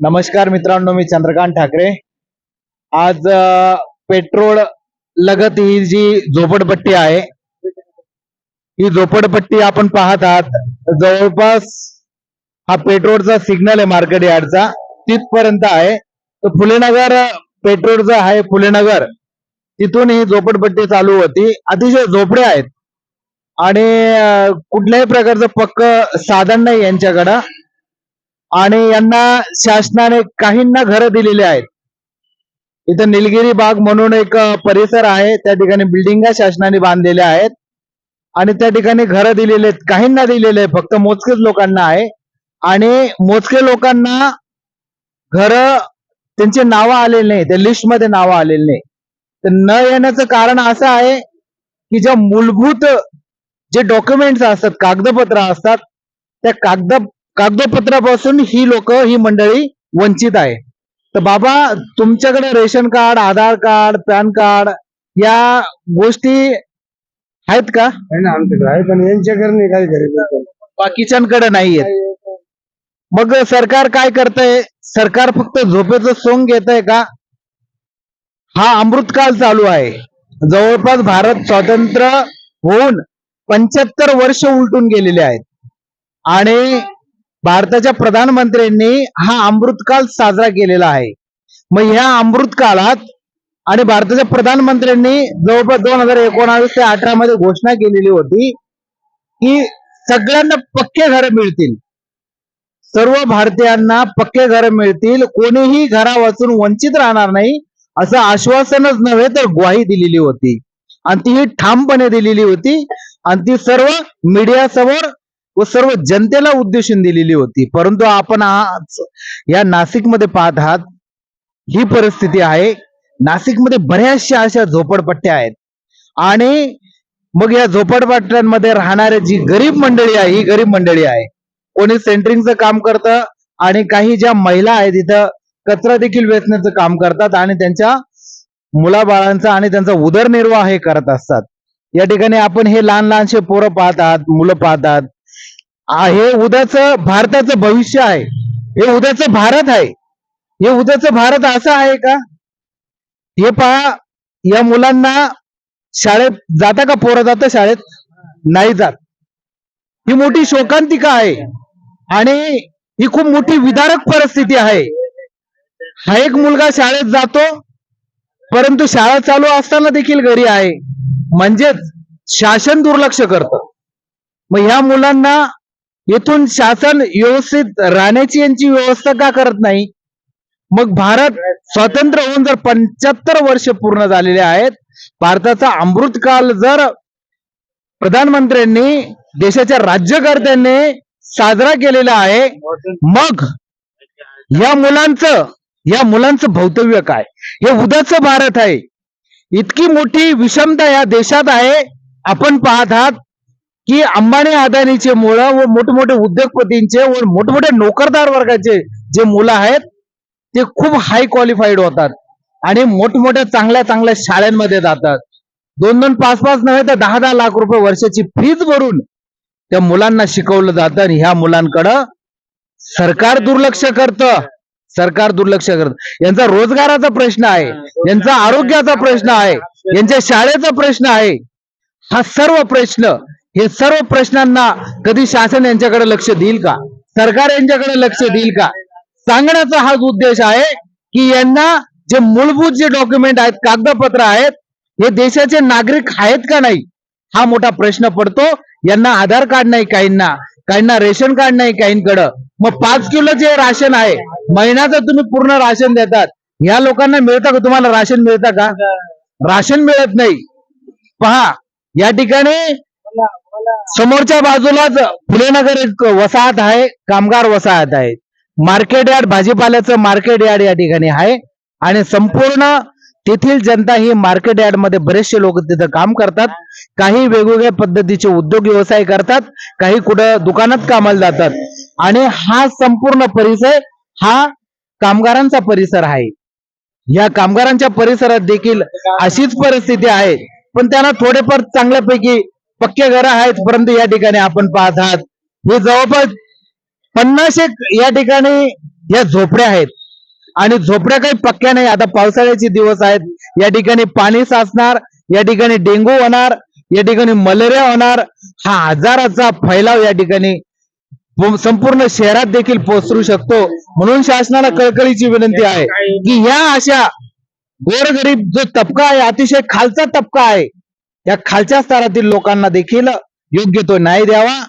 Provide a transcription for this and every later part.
नमस्कार मित्रांनो मी चंद्रकांत ठाकरे. आज पेट्रोल लगत ही जी झोपडपट्टी आहे ही झोपडपट्टी आपण पाहत आहात. जवळपास हा पेट्रोलचा सिग्नल आहे मार्केट यार्डचा तिथपर्यंत आहे. तर फुलेनगर पेट्रोलचा आहे फुलेनगर तिथून ही झोपडपट्टी चालू होती. अतिशय झोपडे आहेत. आणि कुठल्याही प्रकारचं पक्क साधन नाही यांच्याकडं. आणि यांना शासनाने काहींना घरं दिलेली आहेत. इथं निलगिरी बाग म्हणून एक परिसर आहे. त्या ठिकाणी बिल्डिंगा शासनाने बांधलेल्या आहेत. आणि त्या ठिकाणी घरं दिलेले आहेत. काहींना दिलेले आहे फक्त मोजकेच लोकांना आहे. आणि मोजके लोकांना घर त्यांचे नावं आलेले नाही. त्या लिस्टमध्ये नावं आलेले नाही. तर न येण्याचं कारण असं आहे की ज्या मूलभूत जे डॉक्युमेंट्स असतात कागदपत्र असतात त्या कागद कागदपत्रापासून ही लोक ही मंडळी वंचित आहे. तर बाबा तुमच्याकडे ration card Aadhaar card PAN card या गोष्टी आहेत का? आहे ना आमच्याकडे आहे पण यांच्याकडे नाही गरीब बाकीच्यांकडे नाहीये मग सरकार काय करतंय? सरकार फक्त झोपेचं सोंग घेत आहे का? हा अमृतकाल चालू आहे. जवळपास भारत स्वतंत्र होऊन पंच्याहत्तर वर्ष उलटून गेलेले आहेत. आणि भारताच्या प्रधानमंत्र्यांनी हा अमृतकाल साजरा केलेला आहे. मग ह्या अमृत काळात आणि भारताच्या प्रधानमंत्र्यांनी जवळपास दोन हजार एकोणावीस ते अठरा मध्ये घोषणा केलेली होती की सगळ्यांना पक्के घर मिळतील. सर्व भारतीयांना पक्के घर मिळतील. कोणीही घरा वाचून वंचित राहणार नाही असं आश्वासनच नव्हे तर ग्वाही दिलेली होती. आणि ती ही ठामपणे दिलेली होती. आणि ती सर्व मीडियासमोर व सर्व जनतेला उद्देशून दिलेली होती. परंतु आपण आज या नाशिकमध्ये पाहत आहात ही परिस्थिती आहे. नाशिकमध्ये बऱ्याचशा अशा झोपडपट्ट्या आहेत. आणि मग या झोपडपट्ट्यांमध्ये राहणारे जी गरीब मंडळी आहे ही गरीब मंडळी आहे. कोणी सेंटरिंगचं काम करतं आणि काही ज्या महिला आहेत इथं कचरा देखील वेचण्याचं काम करतात आणि त्यांच्या मुलाबाळांचा आणि त्यांचा उदरनिर्वाह हे करत असतात. या ठिकाणी आपण हे लहान लहानशे पोरं पाहतात मुलं पाहतात हे उद्याचं भारताचं भविष्य आहे. हे उद्याचं भारत आहे. हे उद्याचं भारत असं आहे का? हे पहा या मुलांना शाळेत जाता का पोरं जातं? शाळेत नाही जात. ही मोठी शोकांतिका आहे. आणि ही खूप मोठी विदारक परिस्थिती आहे. हा एक मुलगा शाळेत जातो परंतु शाळा चालू असताना देखील घरी आहे. म्हणजेच शासन दुर्लक्ष करतं. मग ह्या मुलांना येथून शासन व्यवस्थित राहण्याची यांची व्यवस्था का करत नाही? मग भारत स्वतंत्र होऊन जर पंच्याहत्तर वर्ष पूर्ण झालेले आहेत भारताचा अमृतकाल जर प्रधानमंत्र्यांनी देशाच्या राज्यकर्त्यांनी साजरा केलेला आहे मग या मुलांचं या मुलांचं भवितव्य काय? हे उद्याच भारत आहे. इतकी मोठी विषमता या देशात आहे आपण पाहत आहात की अंबानी अदानीचे मुलं व मोठमोठे उद्योगपतींचे व मोठमोठे नोकरदार वर्गाचे जे मुलं आहेत ते खूप हाय क्वालिफाईड होतात आणि मोठमोठ्या चांगल्या चांगल्या शाळांमध्ये जातात. दोन दोन पाच पाच नव्हे तर दहा दहा लाख रुपये वर्षाची फीज भरून त्या मुलांना शिकवलं जातं आणि ह्या मुलांकडं सरकार दुर्लक्ष करतं. सरकार दुर्लक्ष करत. यांचा रोजगाराचा प्रश्न आहे यांचा आरोग्याचा प्रश्न आहे यांच्या शाळेचा प्रश्न आहे. हा सर्व प्रश्न हे सर्व प्रश्नांना कधी शासन यांच्याकडे लक्ष देईल का? सरकार यांच्याकडे लक्ष देईल का? सांगण्याचा हाच उद्देश आहे की यांना जे मूलभूत जे डॉक्युमेंट आहेत कागदपत्र आहेत हे देशाचे नागरिक आहेत का नाही? हा मोठा प्रश्न पडतो. यांना आधार कार्ड नाही काहींना. काहींना रेशन कार्ड नाही काहींकडं. मग पाच किलो जे राशन आहे महिन्याचं तुम्ही पूर्ण राशन देतात. या लोकांना मिळतं का? तुम्हाला राशन मिळतं का? राशन मिळत नाही. पहा या ठिकाणी समोरच्या बाजूलाच फुलेनगर एक वसाहत आहे कामगार वसाहत आहे. मार्केट यार्ड भाजीपाल्याचं मार्केट यार्ड या ठिकाणी आहे. आणि संपूर्ण तेथील जनता ही मार्केट यार्डमध्ये बरेचसे लोक तिथं काम करतात. काही वेगवेगळ्या पद्धतीचे उद्योग व्यवसाय करतात. काही कुठं दुकानात कामाला जातात. आणि हा संपूर्ण परिसर हा कामगारांचा परिसर आहे. या कामगारांच्या परिसरात देखील अशीच परिस्थिती आहे. पण त्यांना थोडेफार चांगल्यापैकी पक्के घर आहेत परंतु या ठिकाणी आपण पाहत आहात. हे जवळपास पन्नास एक या ठिकाणी या झोपड्या आहेत. आणि झोपड्या काही पक्क्या नाही. आता पावसाळ्याचे दिवस आहेत. या ठिकाणी पाणी साचणार या ठिकाणी डेंगू होणार या ठिकाणी मलेरिया होणार. हा आजाराचा फैलाव या ठिकाणी संपूर्ण शहरात देखील पोहोचू शकतो. म्हणून शासनाला कळकळीची विनंती आहे की या अशा गोरगरीब जो तबका आहे अतिशय खालचा तबका आहे या खालच्या स्तरातील लोकांना देखील योग्य तो न्याय द्यावा.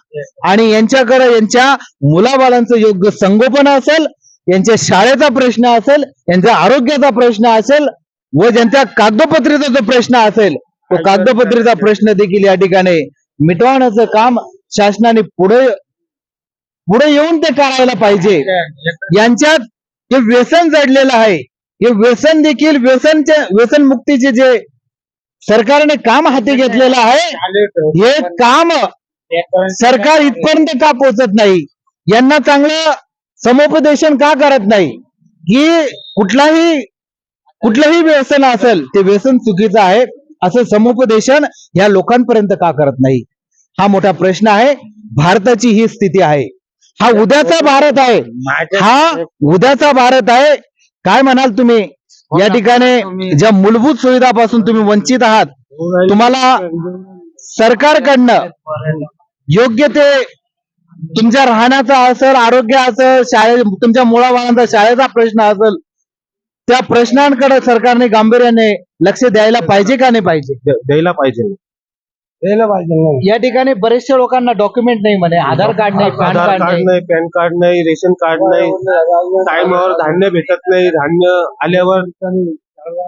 आणि यांच्याकडे यांच्या मुलाबाळांचं योग्य संगोपन असेल यांच्या शाळेचा प्रश्न असेल यांच्या आरोग्याचा प्रश्न असेल व ज्यांच्या कागदोपत्रीचा जो प्रश्न असेल तो कागदोपत्रीचा प्रश्न देखील या ठिकाणी मिटवण्याचं काम शासनाने पुढे पुढे येऊन ते करायला पाहिजे. यांच्यात हे व्यसन जडलेलं आहे हे व्यसन देखील व्यसनचे व्यसन मुक्तीचे जे सरकारने काम हाती घेतलेलं आहे. हे काम सरकार इथपर्यंत का पोहोचत नाही? यांना चांगलं समुपदेशन का करत नाही? की कुठलाही कुठलंही व्यसन असेल ते व्यसन चुकीचं आहे. असं समुपदेशन या लोकांपर्यंत का करत नाही? हा मोठा प्रश्न आहे. भारताची ही स्थिती आहे. हा उद्याचा भारत आहे. हा उद्याचा भारत आहे. काय म्हणाल तुम्ही? या ठिकाणी ज्या मूलभूत सुविधापासून तुम्ही वंचित आहात तुम्हाला सरकारकडनं योग्य ते तुमच्या राहण्याचा असेल आरोग्य असेल शाळे तुमच्या मुलाबाळांचा शाळेचा प्रश्न असेल त्या प्रश्नांकडे सरकारने गांभीर्याने लक्ष द्यायला पाहिजे का नाही पाहिजे? द्यायला पाहिजे. द्यायला पाहिजे ना. या ठिकाणी बरेचशा लोकांना डॉक्युमेंट नाही म्हणे आधार कार्ड नाही पॅन आधार कार्ड कार्ड नाही. पॅन कार्ड नाही रेशन कार्ड नाही. टायमावर धान्य भेटत नाही धान्य आल्यावर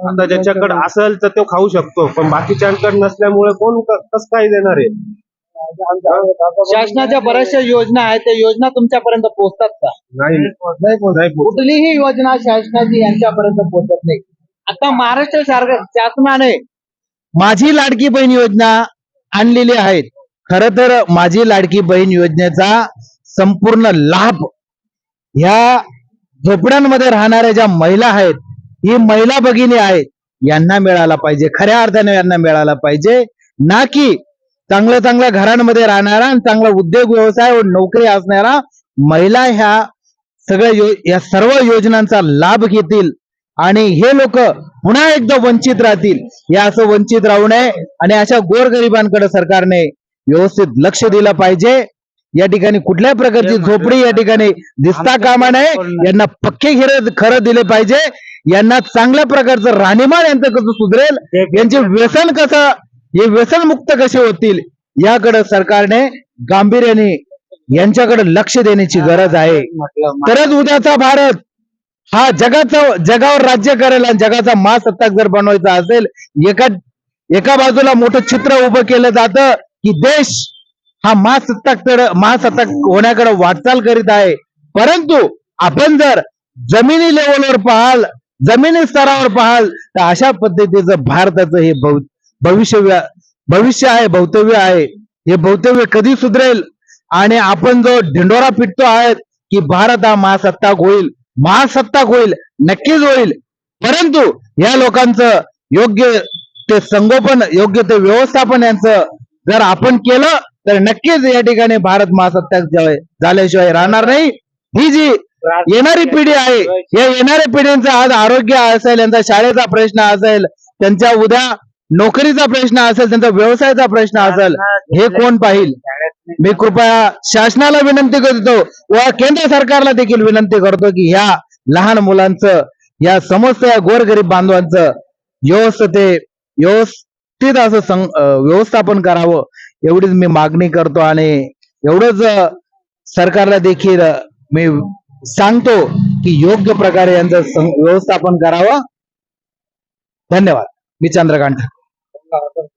आता ज्याच्याकडे असेल तर तो खाऊ शकतो. पण बाकीच्यांकडे नसल्यामुळे कोण कसं काय देणार आहे? शासनाच्या बऱ्याचशा योजना आहेत त्या योजना तुमच्यापर्यंत पोहोचतात का? नाही. नाही पोहोचत. कुठलीही योजना शासनाची यांच्यापर्यंत पोहोचत नाही. आता महाराष्ट्र सरकार शासनाने माझी लाडकी बहीण योजना आणलेली आहेत. खर तर माझी लाडकी बहीण योजनेचा संपूर्ण लाभ ह्या झोपड्यांमध्ये राहणाऱ्या ज्या महिला आहेत ही महिला भगिनी आहेत यांना मिळाला पाहिजे. खऱ्या अर्थाने यांना मिळाला पाहिजे. ना की चांगल्या चांगल्या घरांमध्ये राहणारा आणि चांगला उद्योग व्यवसाय व नोकरी असणारा महिला ह्या सगळ्या या सर्व योजनांचा लाभ घेतील. आणि हे लोक पुन्हा एकदा वंचित राहतील. या असं वंचित राहू नये आणि अशा गोरगरिबांकडे सरकारने व्यवस्थित लक्ष दिलं पाहिजे. या ठिकाणी कुठल्याही प्रकारची झोपडी या ठिकाणी दिसता कामा नये. यांना पक्के खरं खरं दिले पाहिजे. यांना चांगल्या प्रकारचं राहणीमान यांचं कसं सुधरेल? यांचे व्यसन कसं? हे व्यसन मुक्त कसे होतील? याकडे सरकारने गांभीर्याने यांच्याकडे लक्ष देण्याची गरज आहे. तरच उद्याचा भारत. हा जगाचा जगावर राज्य करेल आणि जगाचा महासत्ताक जर बनवायचा असेल एका एका बाजूला मोठं चित्र उभं केलं जातं की देश हा महासत्ताक महासत्ताक होण्याकडे वाटचाल करीत आहे. परंतु आपण जर जमिनी लेवलवर पाहाल जमिनी स्तरावर पाहाल तर अशा पद्धतीचं भारताचं हे भव- भविष्य भविष्य आहे भवितव्य आहे. हे भवितव्य कधी सुधरेल? आणि आपण जो ढिंडोरा पिटतो आहे की भारत हा महासत्ताक होईल महासत्ताक होईल नक्कीच होईल. परंतु या लोकांचं योग्य ते संगोपन योग्य ते व्यवस्थापन यांचं जर आपण केलं तर नक्कीच या ठिकाणी भारत महासत्ताक झाल्याशिवाय राहणार नाही. ही जी येणारी पिढी आहे या येणाऱ्या पिढींचा आज आरोग्य असेल यांचा शाळेचा प्रश्न असेल त्यांच्या उद्या नोकरीचा प्रश्न असेल त्यांचा व्यवसायाचा प्रश्न असेल हे कोण पाहिल? मी कृपया शासनाला विनंती करतो व केंद्र सरकारला देखील विनंती करतो की ह्या लहान मुलांचं या समस्त या गोरगरीब बांधवांचं व्यवस्थित व्यवस्थित असं व्यवस्थापन करावं. एवढीच मी मागणी करतो आणि एवढंच सरकारला देखील मी सांगतो की योग्य प्रकारे यांचं व्यवस्थापन करावं. धन्यवाद. मी चंद्रकांत. 好的